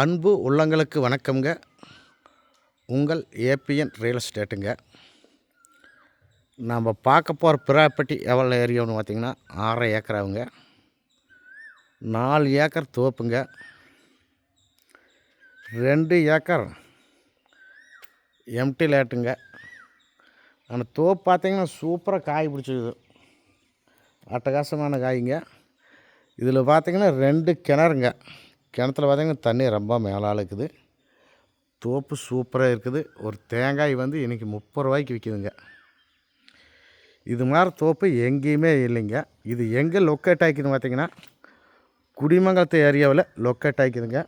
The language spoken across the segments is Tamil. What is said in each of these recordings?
அன்பு உள்ளங்களுக்கு வணக்கம்ங்க. உங்கள் ஏபிஎன் ரியல் எஸ்டேட்டுங்க. நம்ம பார்க்க போகிற ப்ராப்பர்ட்டி எவ்வளோ ஏரியான்னு பார்த்தீங்கன்னா ஆறரை ஏக்கராவுங்க. நாலு ஏக்கர் தோப்புங்க. ரெண்டு ஏக்கர் எம்டி லேட்டுங்க. அந்த தோப்பு பார்த்திங்கன்னா சூப்பராக காய் பிடிச்சிது அட்டகாசமான காய்ங்க. இதில் பார்த்திங்கன்னா ரெண்டு கிணறுங்க. கிணத்துல பார்த்தீங்கன்னா தண்ணி ரொம்ப மேலால் இருக்குது தோப்பு சூப்பராக இருக்குது. ஒரு தேங்காய் வந்து இன்றைக்கி முப்பது ரூபாய்க்கு விற்கிதுங்க இது மாதிரி தோப்பு எங்கேயுமே இல்லைங்க. இது எங்கே லொக்கேட் ஆகிக்குதுன்னு பார்த்தீங்கன்னா குடிமங்கலத்து ஏரியாவில் லொக்கேட் ஆகிக்குதுங்க.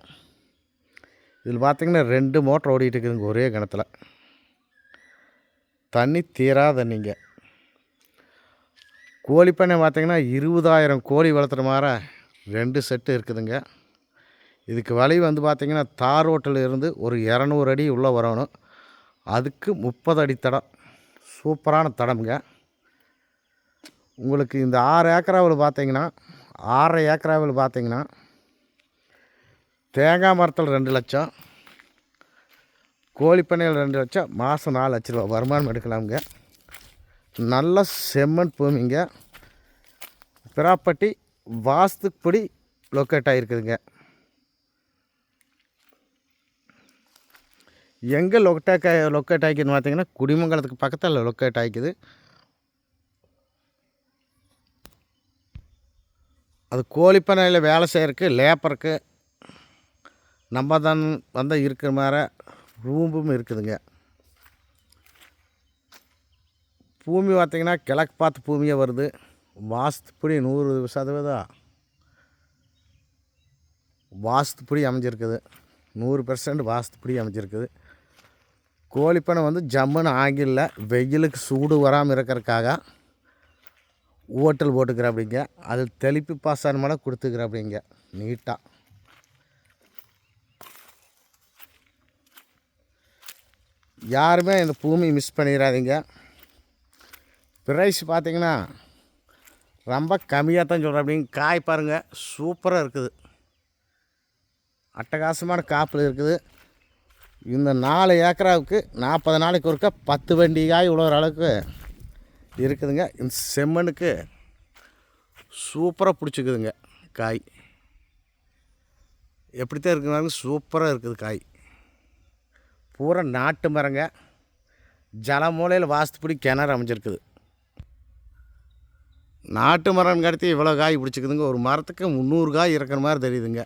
இதில் பார்த்தீங்கன்னா ரெண்டு மோட்டர் ஓடிட்டு இருக்குதுங்க ஒரே கிணத்துல. தண்ணி தீராதண்ணிங்க கோழி பண்ணை பார்த்தீங்கன்னா இருபதாயிரம் கோழி வளர்த்துற மாதிரி ரெண்டு செட்டு இருக்குதுங்க. இதுக்கு வழி வந்து பார்த்திங்கன்னா தார் ரோட்டில் இருந்து ஒரு இரநூறு அடி உள்ளே வரணும். அதுக்கு முப்பது அடி தடம். சூப்பரான தடம்ங்க. உங்களுக்கு இந்த ஆறு ஏக்கராவில் பார்த்தீங்கன்னா ஆறரை ஏக்கராவில் பார்த்தீங்கன்னா தேங்காய் மரத்தில் ரெண்டு லட்சம் கோழிப்பண்ணையில் ரெண்டு லட்சம் மாதம் நாலு லட்ச ரூபா வருமானம் எடுக்கலாமுங்க. நல்ல செம்மண் பூமிங்க. பிராப்பட்டி வாஸ்துப்படி லொக்கேட் ஆகிருக்குதுங்க. எங்கே லொக்கேட் லொக்கேட் ஆகிக்குதுன்னு பார்த்தீங்கன்னா குடிமங்கலத்துக்கு பக்கத்தில் லொக்கேட் ஆகிக்குது. அது கோழிப்பனையில் வேலை செய்கிறக்கு லேப்பருக்கு நம்ம தான் வந்து இருக்கிற மாதிரி ரூம்பும் இருக்குதுங்க. பூமி பார்த்திங்கன்னா கிழக்கு பார்த்து பூமியாக வருது. வாஸ்துப்படி நூறு சதவீதம் வாஸ்துப்படி அமைஞ்சிருக்குது. நூறு பெர்சன்ட் வாஸ்துப்படி அமைஞ்சிருக்குது. கோழிப்பனை வந்து ஜம்முன்னு ஆங்கில வெயிலுக்கு சூடு வராமல் இருக்கிறதுக்காக ஓட்டல் போட்டுக்கிறாப்பிடிங்க அது தெளிப்பு பாசனமெல்லாம் கொடுத்துக்கிறாப்பிடிங்க நீட்டாக யாருமே இந்த பூமி மிஸ் பண்ணிடாதீங்க ப்ரைஸ் பார்த்தீங்கன்னா ரொம்ப கம்மியாக தான் சொல்கிறேன் அப்படிங்க காய் பாருங்கள் சூப்பராக இருக்குது. அட்டகாசமான காப்பில் இருக்குது. இந்த நாலு ஏக்கராவுக்கு நாற்பது நாளைக்கு ஒருக்கா பத்து வண்டி காய் உழவுற அளவுக்கு இருக்குதுங்க. இந்த செம்மண்ணுக்கு சூப்பராக பிடிச்சிக்குதுங்க காய். எப்படித்தான் இருக்குனாலும் சூப்பராக இருக்குது காய். பூரா நாட்டு மரங்க. ஜல மூலையில் வாஸ்துப்படி கிணறு அமைஞ்சிருக்குது. நாட்டு மரம் கடத்தி இவ்வளோ காய் பிடிச்சிக்குதுங்க. ஒரு மரத்துக்கு முந்நூறு காய் இருக்கிற மாதிரி தெரியுதுங்க.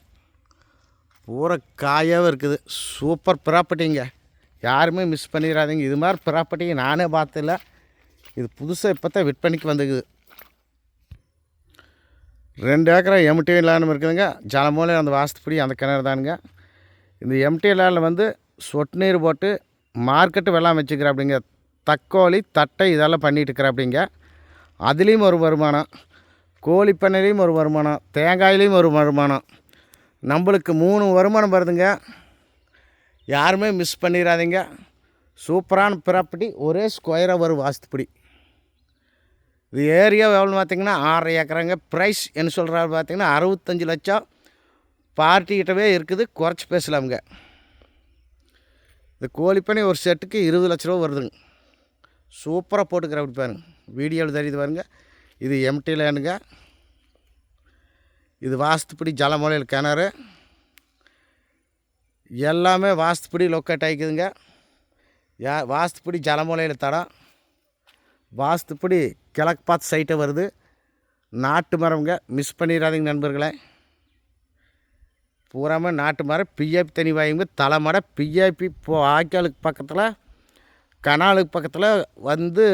பூரா காயாகவும் இருக்குது. சூப்பர் ப்ராப்பர்ட்டிங்க யாருமே மிஸ் பண்ணிடாதீங்க இது மாதிரி ப்ராப்பர்ட்டிங்க நானே பார்த்துல இது புதுசாக இப்போ தான் விற்பனைக்கு வந்துக்குது ரெண்டு ஏக்கரை எம்டி லேண்டும் இருக்குதுங்க. ஜலமூலம் அந்த வாசத்துப்படி அந்த கிணறு தானுங்க. இந்த எம்டி லேண்டில் வந்து சொட்டு நீர் போட்டு மார்க்கெட்டு வெள்ளாமல் வச்சுக்கிற அப்படிங்க தக்கோழி தட்டை இதெல்லாம் பண்ணிகிட்டு இருக்கிற அப்படிங்க அதுலேயும் ஒரு வருமானம். கோழி பண்ணையிலையும் ஒரு வருமானம். தேங்காயிலையும் ஒரு வருமானம். நம்மளுக்கு மூணு வருமானம் வருதுங்க. யாருமே மிஸ் பண்ணிடாதீங்க சூப்பரான ப்ராப்பர்ட்டி ஒரே ஸ்கொயராக வரும் வாஸ்துப்படி. இது ஏரியா எவ்வளோன்னு பார்த்தீங்கன்னா ஆறரை ஏக்கராங்க. ப்ரைஸ் என்ன சொல்கிறாரு பார்த்தீங்கன்னா அறுபத்தஞ்சி லட்சம். பார்ட்டிக்கிட்டவே இருக்குது. குறைச்சி பேசலாமுங்க. இந்த கோழிப்பனை ஒரு செட்டுக்கு இருபது லட்ச ரூபா வருதுங்க. சூப்பராக போட்டுக்கிற அப்படி பாருங்க. வீடியோவில் தெரியுது பாருங்க. இது எம்டி லேண்டுங்க இது வாஸ்துப்படி ஜலமலையில் கிணறு. எல்லாமே வாஸ்துப்படி லொக்கேட் ஆகிக்குதுங்க யா வாஸ்துப்படி ஜலமலையில் தடம். வாஸ்துப்படி கிழக்கு பார்த்து சைட்டை வருது. நாட்டு மரம்ங்க. மிஸ் பண்ணிடாதீங்க நண்பர்களே. பூராமே நாட்டு மரம். பிஏபி தனி வாயுங்க. தலைமரம் பிஏபி இப்போ ஆய்க்காலுக்கு பக்கத்தில் கனாலுக்கு பக்கத்தில் வந்து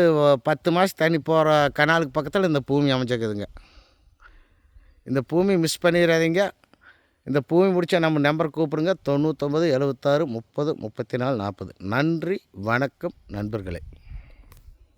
பத்து மாதம் தண்ணி போகிற கனாலுக்கு பக்கத்தில் இந்த பூமி அமைச்சிருக்குதுங்க இந்த பூமி மிஸ் பண்ணிடாதீங்க இந்த பூமி முடித்த நம்ம நம்பர் கூப்பிடுங்க. தொண்ணூற்றொம்பது எழுபத்தாறு முப்பது முப்பத்தி நாலு நாற்பது. நன்றி வணக்கம் நண்பர்களே.